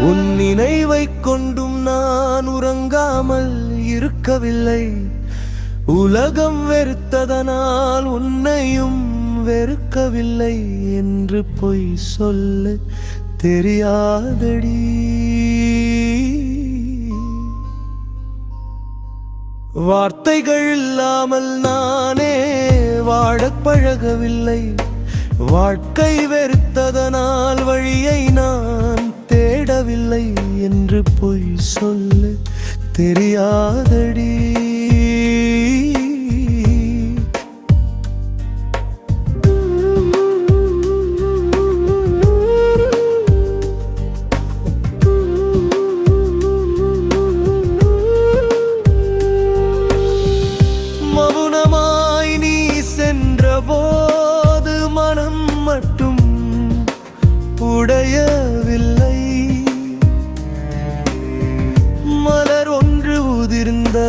உன் நினைவை கொண்டும் நான் உறங்காமல் இருக்கவில்லை. உலகம் வெறுத்ததனால் உன்னையும் வெறுக்கவில்லை என்று பொய் சொல்ல தெரியாதடி. வார்த்தைகள் இல்லாமல் நானே வாழப் பழகவில்லை. வாழ்க்கை வெறுத்ததனால் வழியை நான் வரவில்லை என்று பொய் சொல்லு. தெரியாதடி. மௌனமாய்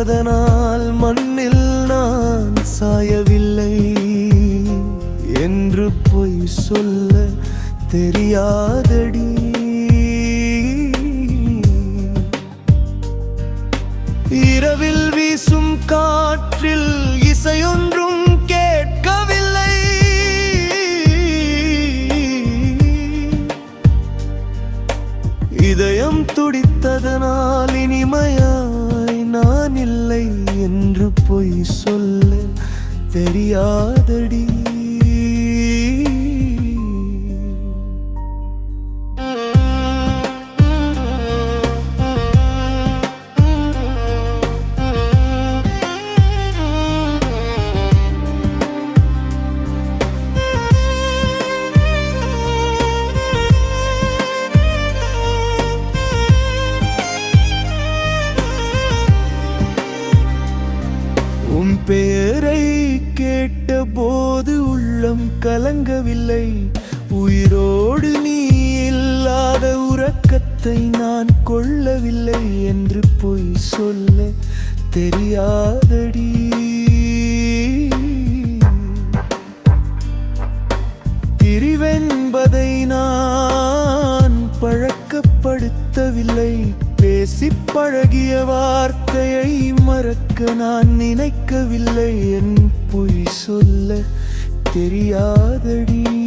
அதனால் மண்ணில் நான் சாயவில்லை என்று பொய் சொல்ல தெரியாதடி. இரவில் வீசும் காற்றில் இசையொன்றும் கேட்கவில்லை. இதயம் துடித்ததனால் இனிமையா நான் இல்லை என்று பொய் சொல்ல. தெரியாதடி. கேட்டபோது உள்ளம் கலங்கவில்லை. உயிரோடு நீ இல்லாத உறக்கத்தை நான் கொள்ளவில்லை என்று பொய் சொல்ல தெரியாதடி. பிரிவென்பதை நான் பழக்கப்படுத்தவில்லை. பேசி பழகிய வார்த்தையை மறக்க நான் நினைக்கவில்லை. என் பொய் சொல்ல தெரியாதடி.